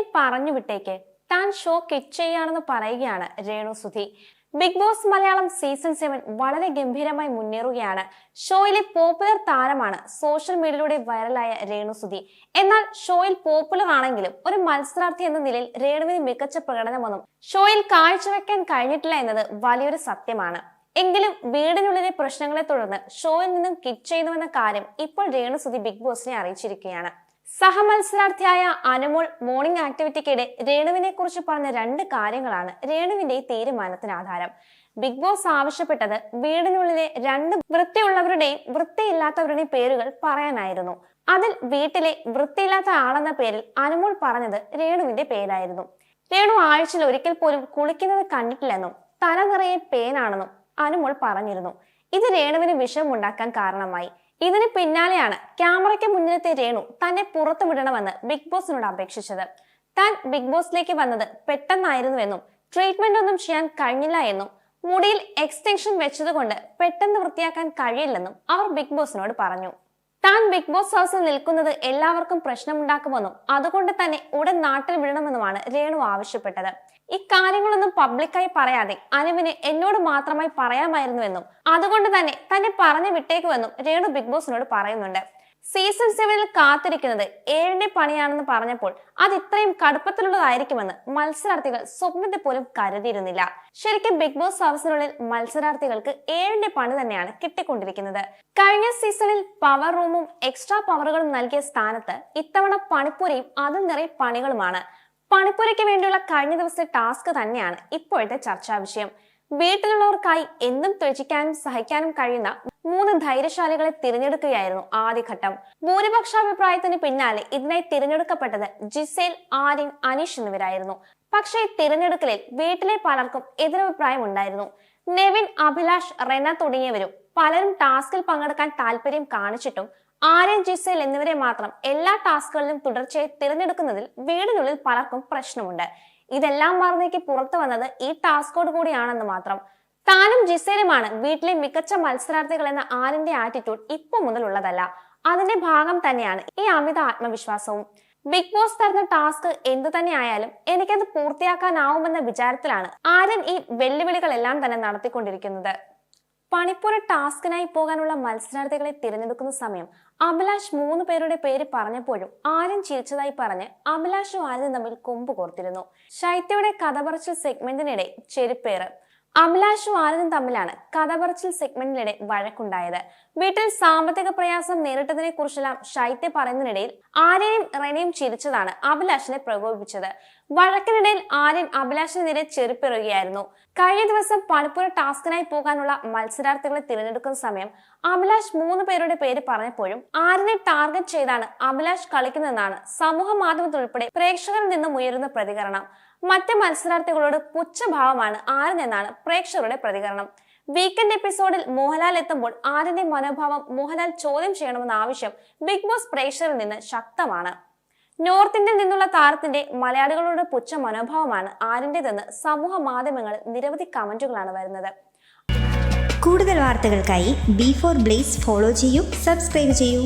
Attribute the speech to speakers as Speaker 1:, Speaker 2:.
Speaker 1: എന്നെ പറഞ്ഞു വിട്ടേക്ക്. താൻ ഷോ കിറ്റ് ചെയ്യാണെന്ന് പറയുകയാണ് Renu Sudhi. Bigg Boss Malayalam season seven വളരെ ഗംഭീരമായി മുന്നേറുകയാണ്. ഷോയിലെ പോപ്പുലർ താരമാണ് സോഷ്യൽ മീഡിയയിലൂടെ വൈറലായ രേണു സുധി. എന്നാൽ ഷോയിൽ പോപ്പുലർ ആണെങ്കിലും ഒരു മത്സരാർത്ഥി എന്ന നിലയിൽ രേണുവിന് മികച്ച പ്രകടനമൊന്നും ഷോയിൽ കാഴ്ചവെക്കാൻ കഴിഞ്ഞിട്ടില്ല എന്നത് വലിയൊരു സത്യമാണ്. എങ്കിലും വീടിനുള്ളിലെ പ്രശ്നങ്ങളെ തുടർന്ന് ഷോയിൽ നിന്നും കിറ്റ് ചെയ്യുന്നുവെന്ന കാര്യം ഇപ്പോൾ രേണു സുധി ബിഗ് ബോസിനെ അറിയിച്ചിരിക്കുകയാണ്. സഹമത്സരാർത്ഥിയായ അനമോൾ മോർണിംഗ് ആക്ടിവിറ്റിക്കിടെ രേണുവിനെ കുറിച്ച് പറഞ്ഞ രണ്ട് കാര്യങ്ങളാണ് രേണുവിന്റെ തീരുമാനത്തിന് ആധാരം. ബിഗ് ബോസ് ആവശ്യപ്പെട്ടത് വീടിനുള്ളിലെ രണ്ട് വൃത്തിയുള്ളവരുടെയും വൃത്തിയില്ലാത്തവരുടെയും പേരുകൾ പറയാനായിരുന്നു. അതിൽ വീട്ടിലെ വൃത്തിയില്ലാത്ത ആളെന്ന പേരിൽ അനമോൾ പറഞ്ഞത് രേണുവിന്റെ പേരായിരുന്നു. രേണു ആഴ്ചയിൽ ഒരിക്കൽ പോലും കുളിക്കുന്നത് കണ്ടിട്ടില്ലെന്നും തല നിറയെ പേനാണെന്നും അനുമോൾ പറഞ്ഞിരുന്നു. ഇത് രേണുവിന് വിഷമുണ്ടാക്കാൻ കാരണമായി. ഇതിന് പിന്നാലെയാണ് ക്യാമറയ്ക്ക് മുന്നിലത്തെ രേണു തന്നെ പുറത്തു വിടണമെന്ന് ബിഗ് ബോസിനോട് അപേക്ഷിച്ചത്. താൻ ബിഗ് ബോസിലേക്ക് വന്നത് പെട്ടെന്നായിരുന്നുവെന്നും ട്രീറ്റ്മെന്റ് ഒന്നും ചെയ്യാൻ കഴിഞ്ഞില്ല എന്നും മുടിയിൽ എക്സ്റ്റൻഷൻ വെച്ചതുകൊണ്ട് പെട്ടെന്ന് വൃത്തിയാക്കാൻ കഴിയില്ലെന്നും അവർ ബിഗ് ബോസിനോട് പറഞ്ഞു. താൻ ബിഗ് ബോസ് ഹൗസിൽ നിൽക്കുന്നത് എല്ലാവർക്കും പ്രശ്നമുണ്ടാക്കുമെന്നും അതുകൊണ്ട് തന്നെ ഉടൻ നാട്ടിൽ വിടണമെന്നുമാണ് രേണു ആവശ്യപ്പെട്ടത്. ഇക്കാര്യങ്ങളൊന്നും പബ്ലിക്കായി പറയാതെ അനുവിന് എന്നോട് മാത്രമായി പറയാമായിരുന്നുവെന്നും അതുകൊണ്ട് തന്നെ തന്നെ പറഞ്ഞു വിട്ടേക്കുമെന്നും രേണു ബിഗ് ബോസിനോട് പറയുന്നുണ്ട്. സീസൺ സെവനിൽ കാത്തിരിക്കുന്നത് ഏഴിന്റെ പണിയാണെന്ന് പറഞ്ഞപ്പോൾ അത് ഇത്രയും കടുപ്പത്തിലുള്ളതായിരിക്കുമെന്ന് മത്സരാർത്ഥികൾ സ്വപ്നത്തിൽ പോലും കരുതിയിരുന്നില്ല. ശരിക്കും ബിഗ് ബോസ് ഹൗസിനുള്ളിൽ മത്സരാർത്ഥികൾക്ക് ഏഴിന്റെ പണി തന്നെയാണ് കിട്ടിക്കൊണ്ടിരിക്കുന്നത്. കഴിഞ്ഞ സീസണിൽ പവർ റൂമും എക്സ്ട്രാ പവറുകളും നൽകിയ സ്ഥാനത്ത് ഇത്തവണ പണിപ്പുരയും അതിൽ നിറയെ പണികളുമാണ്. പണിപ്പുരയ്ക്ക് വേണ്ടിയുള്ള കഴിഞ്ഞ ദിവസത്തെ ടാസ്ക് തന്നെയാണ് ഇപ്പോഴത്തെ ചർച്ചാ വിഷയം. വീട്ടിലുള്ളവർക്കായി എന്നും ത്യജിക്കാനും സഹിക്കാനും കഴിയുന്ന മൂന്ന് ധൈര്യശാലികളെ തിരഞ്ഞെടുക്കുകയായിരുന്നു ആദ്യഘട്ടം. ഭൂരിപക്ഷാഭിപ്രായത്തിന് പിന്നാലെ ഇതിനായി തിരഞ്ഞെടുക്കപ്പെട്ടത് ജിസേൽ ആര്യൻ അനീഷ് എന്നിവരായിരുന്നു. പക്ഷേ തിരഞ്ഞെടുക്കലിൽ വീട്ടിലെ പലർക്കും എതിരഭിപ്രായം ഉണ്ടായിരുന്നു. നെവിൻ അഭിലാഷ് റെന തുടങ്ങിയവരും പലരും ടാസ്കിൽ പങ്കെടുക്കാൻ താല്പര്യം കാണിച്ചിട്ടും ആര്യൻ ജിസേൽ എന്നിവരെ മാത്രം എല്ലാ ടാസ്കുകളിലും തുടർച്ചയായി തിരഞ്ഞെടുക്കുന്നതിൽ വീടിനുള്ളിൽ പലർക്കും പ്രശ്നമുണ്ട്. ഇതെല്ലാം മറന്നേക്ക് പുറത്തു വന്നത് ഈ ടാസ്കോട് കൂടിയാണെന്ന് മാത്രം. താനും ജിസേലുമാണ് വീട്ടിലെ മികച്ച മത്സരാർത്ഥികൾ എന്ന ആരിന്റെ ആറ്റിറ്റ്യൂഡ് ഇപ്പൊ മുതൽ ഉള്ളതല്ല അതിന്റെ ഭാഗം തന്നെയാണ് ഈ അമിത ആത്മവിശ്വാസവും. ബിഗ് ബോസ് തരുന്ന ടാസ്ക് എന്തു തന്നെ ആയാലും എനിക്കത് പൂർത്തിയാക്കാനാവുമെന്ന വിചാരത്തിലാണ് ആര്യൻ ഈ വെല്ലുവിളികളെല്ലാം തന്നെ നടത്തിക്കൊണ്ടിരിക്കുന്നത്. പണിപ്പുര ടാസ്കിനായി പോകാനുള്ള മത്സരാർത്ഥികളെ തിരഞ്ഞെടുക്കുന്ന സമയം അഭിലാഷ് മൂന്ന് പേരുടെ പേര് പറഞ്ഞപ്പോഴും ആര്യൻ ചിരിച്ചതായി പറഞ്ഞ് അഭിലാഷും ആര്യനും തമ്മിൽ കൊമ്പ് കോർത്തിരുന്നു. ശൈത്യയുടെ കഥ പറച്ചിൽ സെഗ്മെന്റിനിടെ ചെരുപ്പേറ്. അഭിലാഷും ആനന്ദും തമ്മിലാണ് കഥ പറച്ചിൽ സെഗ്മെന്റിനിടെ വഴക്കുണ്ടായത്. വീട്ടിൽ സാമ്പത്തിക പ്രയാസം നേരിട്ടതിനെ കുറിച്ചെല്ലാം ശൈത്യ പറയുന്നതിനിടയിൽ ആര്യയും റെനയും ചിരിച്ചതാണ് അഭിലാഷിനെ പ്രകോപിപ്പിച്ചത്. വഴക്കിനിടയിൽ ആര്യൻ അഭിലാഷിന് നേരെ ചെരുപ്പെറുകയായിരുന്നു കഴിഞ്ഞ ദിവസം പണിപ്പുര ടാസ്കിനായി പോകാനുള്ള മത്സരാർത്ഥികളെ തിരഞ്ഞെടുക്കുന്ന സമയം അഭിലാഷ് മൂന്ന് പേരുടെ പേര് പറഞ്ഞപ്പോഴും ആര്യനെ ടാർഗറ്റ് ചെയ്താണ് അഭിലാഷ് കളിക്കുന്നതെന്നാണ് സമൂഹ മാധ്യമത്തിലുൾപ്പെടെ പ്രേക്ഷകരിൽ നിന്നും ഉയരുന്ന പ്രതികരണം. മറ്റ് മത്സരാർത്ഥികളോട് പുച്ഛഭാവമാണ് ആര്യനെന്നാണ് പ്രേക്ഷകരുടെ പ്രതികരണം. വീക്കെൻഡ് എപ്പിസോഡിൽ മോഹൻലാൽ എത്തുമ്പോൾ ആര്യന്റെ മനോഭാവം മോഹൻലാൽ ചോദ്യം ചെയ്യണമെന്ന ആവശ്യം ബിഗ് ബോസ് പ്രേക്ഷകരിൽ നിന്ന് ശക്തമാണ്. നോർത്ത് ഇന്ത്യയിൽ നിന്നുള്ള താരത്തിന്റെ മലയാളികളോട് പുച്ഛ മനോഭാവമാണ് ആര്യന്റേതെന്ന് സമൂഹ മാധ്യമങ്ങളിൽ നിരവധി കമന്റുകളാണ് വരുന്നത്.
Speaker 2: കൂടുതൽ വാർത്തകൾക്കായി ബി ഫോർ ബ്ലേസ് ഫോളോ ചെയ്യൂ സബ്സ്ക്രൈബ് ചെയ്യൂ.